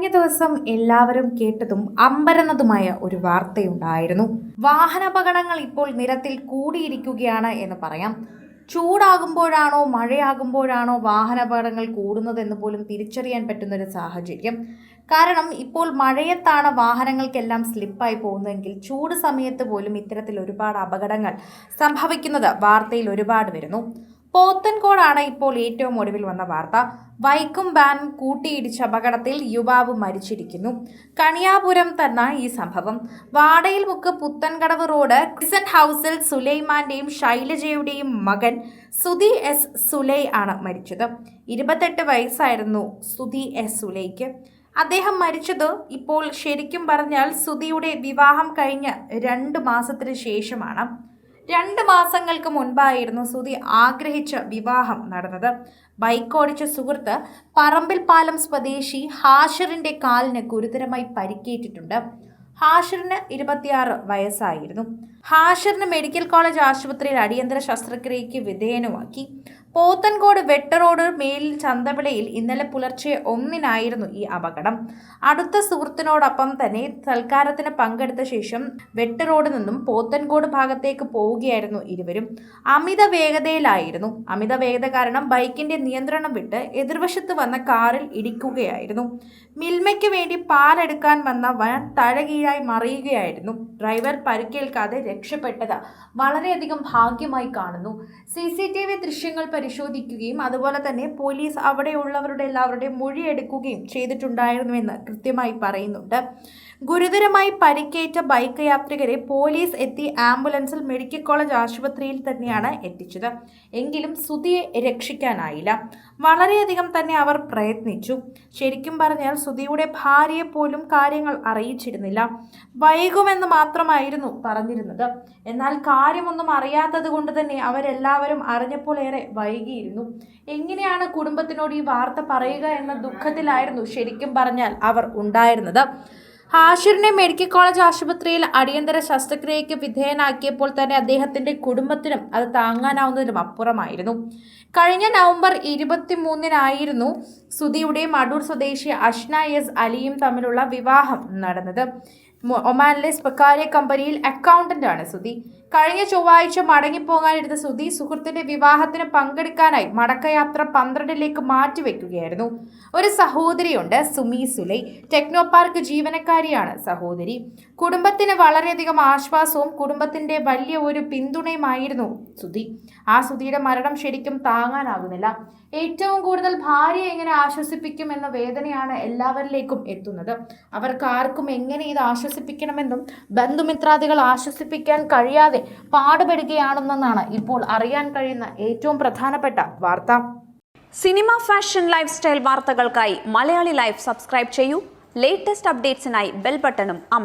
കഴിഞ്ഞ ദിവസം എല്ലാവരും കേട്ടതും അമ്പരന്നതുമായ ഒരു വാർത്തയുണ്ടായിരുന്നു. വാഹനാപകടങ്ങൾ ഇപ്പോൾ നിരത്തിൽ കൂടിയിരിക്കുകയാണ് എന്ന് പറയാം. ചൂടാകുമ്പോഴാണോ മഴയാകുമ്പോഴാണോ വാഹനാപകടങ്ങൾ കൂടുന്നതെന്ന് പോലും തിരിച്ചറിയാൻ പറ്റുന്ന ഒരു സാഹചര്യം. കാരണം ഇപ്പോൾ മഴയത്താണ് വാഹനങ്ങൾക്കെല്ലാം സ്ലിപ്പായി പോകുന്നതെങ്കിൽ ചൂട് സമയത്ത് പോലും ഇത്തരത്തിൽ ഒരുപാട് അപകടങ്ങൾ സംഭവിക്കുന്നത് വാർത്തയിൽ ഒരുപാട് വരുന്നു. പോത്തൻകോടാണ് ഇപ്പോൾ ഏറ്റവും ഒടുവിൽ വന്ന വാർത്ത. വൈക്കും ബാൻ കൂട്ടിയിടിച്ച അപകടത്തിൽ യുവാവ് മരിച്ചിരിക്കുന്നു. കണിയാപുരം തന്ന ഈ സംഭവം. വാടയിൽ മുക്ക് പുത്തൻകടവ് റോഡ് ക്രിസൻ ഹൗസിൽ സുലൈമാന്റെയും ശൈലജയുടെയും മകൻ സുധി എസ് സുലൈ ആണ് മരിച്ചത്. ഇരുപത്തെട്ട് വയസ്സായിരുന്നു സുധി എസ് സുലൈക്ക്. അദ്ദേഹം മരിച്ചത് ഇപ്പോൾ ശരിക്കും പറഞ്ഞാൽ സുധിയുടെ വിവാഹം കഴിഞ്ഞ് രണ്ട് മാസത്തിന് ശേഷമാണ്. രണ്ട് മാസങ്ങൾക്ക് മുൻപായിരുന്നു സുധി ആഗ്രഹിച്ച വിവാഹം നടന്നത്. ബൈക്ക് ഓടിച്ച സുഹൃത്ത് പറമ്പിൽ പാലം സ്വദേശി ഹാഷിറിന്റെ കാലിന് ഗുരുതരമായി പരിക്കേറ്റിട്ടുണ്ട്. ഹാഷറിന് ഇരുപത്തിയാറ് വയസ്സായിരുന്നു. ഹാഷിറിന് മെഡിക്കൽ കോളേജ് ആശുപത്രിയിൽ അടിയന്തര ശസ്ത്രക്രിയയ്ക്ക് വിധേയനുമാക്കി. പോത്തൻകോട് വെട്ടറോഡ് മേലിൽ ചന്തവിളയിൽ ഇന്നലെ പുലർച്ചെ ഒന്നിനായിരുന്നു ഈ അപകടം. അടുത്ത സുഹൃത്തിനോടൊപ്പം തന്നെ സൽക്കാരത്തിന് പങ്കെടുത്ത ശേഷം വെട്ടറോഡ് നിന്നും പോത്തൻകോട് ഭാഗത്തേക്ക് പോവുകയായിരുന്നു ഇരുവരും. അമിത വേഗതയിലായിരുന്നു. അമിത വേഗത കാരണം ബൈക്കിന്റെ നിയന്ത്രണം വിട്ട് എതിർവശത്ത് വന്ന കാറിൽ ഇടിക്കുകയായിരുന്നു. മിൽമയ്ക്ക് വേണ്ടി പാലെടുക്കാൻ വന്ന വൻ തഴകീഴായി മറിയുകയായിരുന്നു. ഡ്രൈവർ പരിക്കേൽക്കാതെ രക്ഷപ്പെട്ടത് വളരെയധികം ഭാഗ്യമായി കാണുന്നു. സി സി ടി വി ദൃശ്യങ്ങൾ പരിശോധിക്കുകയും അതുപോലെ തന്നെ പോലീസ് അവിടെയുള്ളവരുടെ എല്ലാവരുടെയും മൊഴിയെടുക്കുകയും ചെയ്തിട്ടുണ്ടായിരുന്നുവെന്ന് കൃത്യമായി പറയുന്നുണ്ട്. ഗുരുതരമായി പരിക്കേറ്റ ബൈക്ക് യാത്രികരെ പോലീസ് എത്തി ആംബുലൻസിൽ മെഡിക്കൽ കോളേജ് ആശുപത്രിയിൽ തന്നെയാണ് എത്തിച്ചത്. എങ്കിലും സുധിയെ രക്ഷിക്കാനായില്ല. വളരെയധികം തന്നെ അവർ പ്രയത്നിച്ചു. ശരിക്കും പറഞ്ഞാൽ സുധിയുടെ ഭാര്യയെ പോലും കാര്യങ്ങൾ അറിയിച്ചിരുന്നില്ല. വൈകുമെന്ന് മാത്രമായിരുന്നു പറഞ്ഞിരുന്നത്. എന്നാൽ കാര്യമൊന്നും അറിയാത്തത് കൊണ്ട് തന്നെ അവരെല്ലാവരും അറിഞ്ഞപ്പോൾ ഏറെ വൈകിയിരുന്നു. എങ്ങനെയാണ് കുടുംബത്തിനോട് ഈ വാർത്ത പറയുക എന്ന ദുഃഖത്തിലായിരുന്നു ശരിക്കും പറഞ്ഞാൽ അവർ ഉണ്ടായിരുന്നത്. ഹാഷിറിനെ മെഡിക്കൽ കോളേജ് ആശുപത്രിയിൽ അടിയന്തര ശസ്ത്രക്രിയയ്ക്ക് വിധേയനാക്കിയപ്പോൾ തന്നെ അദ്ദേഹത്തിന്റെ കുടുംബത്തിനും അത് താങ്ങാനാവുന്നതിനും അപ്പുറമായിരുന്നു. കഴിഞ്ഞ നവംബർ ഇരുപത്തി മൂന്നിനായിരുന്നു സുധിയുടെയും അടൂർ സ്വദേശി അഷ്ന എസ് അലിയും തമ്മിലുള്ള വിവാഹം നടന്നത്. ഒമാനിലെ സ്വകാര്യ കമ്പനിയിൽ അക്കൗണ്ടന്റാണ് സുധി. കഴിഞ്ഞ ചൊവ്വാഴ്ച മടങ്ങിപ്പോകാനിരുന്ന സുധി സുഹൃത്തിന്റെ വിവാഹത്തിന് പങ്കെടുക്കാനായി മടക്കയാത്ര പന്ത്രണ്ടിലേക്ക് മാറ്റിവെക്കുകയായിരുന്നു. ഒരു സഹോദരിയുണ്ട് സുമി സുലൈ. ടെക്നോ പാർക്ക് ജീവനക്കാരിയാണ് സഹോദരി. കുടുംബത്തിന് വളരെയധികം ആശ്വാസവും കുടുംബത്തിന്റെ വലിയ ഒരു പിന്തുണയുമായിരുന്നു സുധി. ആ സുധിയുടെ മരണം ശരിക്കും താങ്ങാനാകുന്നില്ല. ഏറ്റവും കൂടുതൽ ഭാര്യ എങ്ങനെ ആശ്വസിപ്പിക്കും എന്ന വേദനയാണ് എല്ലാവരിലേക്കും എത്തുന്നത്. അവർക്ക് ആർക്കും എങ്ങനെ ഇത് ആശ്വസിപ്പിക്കണമെന്നും ബന്ധുമിത്രാദികൾ ആശ്വസിപ്പിക്കാൻ കഴിയാതെ പാടുപെടുകയാണെന്നാണ് ഇപ്പോൾ അറിയാൻ കഴിയുന്ന ഏറ്റവും പ്രധാനപ്പെട്ട വാർത്ത. സിനിമ ഫാഷൻ ലൈഫ് സ്റ്റൈൽ വാർത്തകൾക്കായി മലയാളി ലൈഫ് സബ്സ്ക്രൈബ് ചെയ്യൂ. ലേറ്റസ്റ്റ് അപ്ഡേറ്റ്സിനായി ബെൽ ബട്ടണും അമർ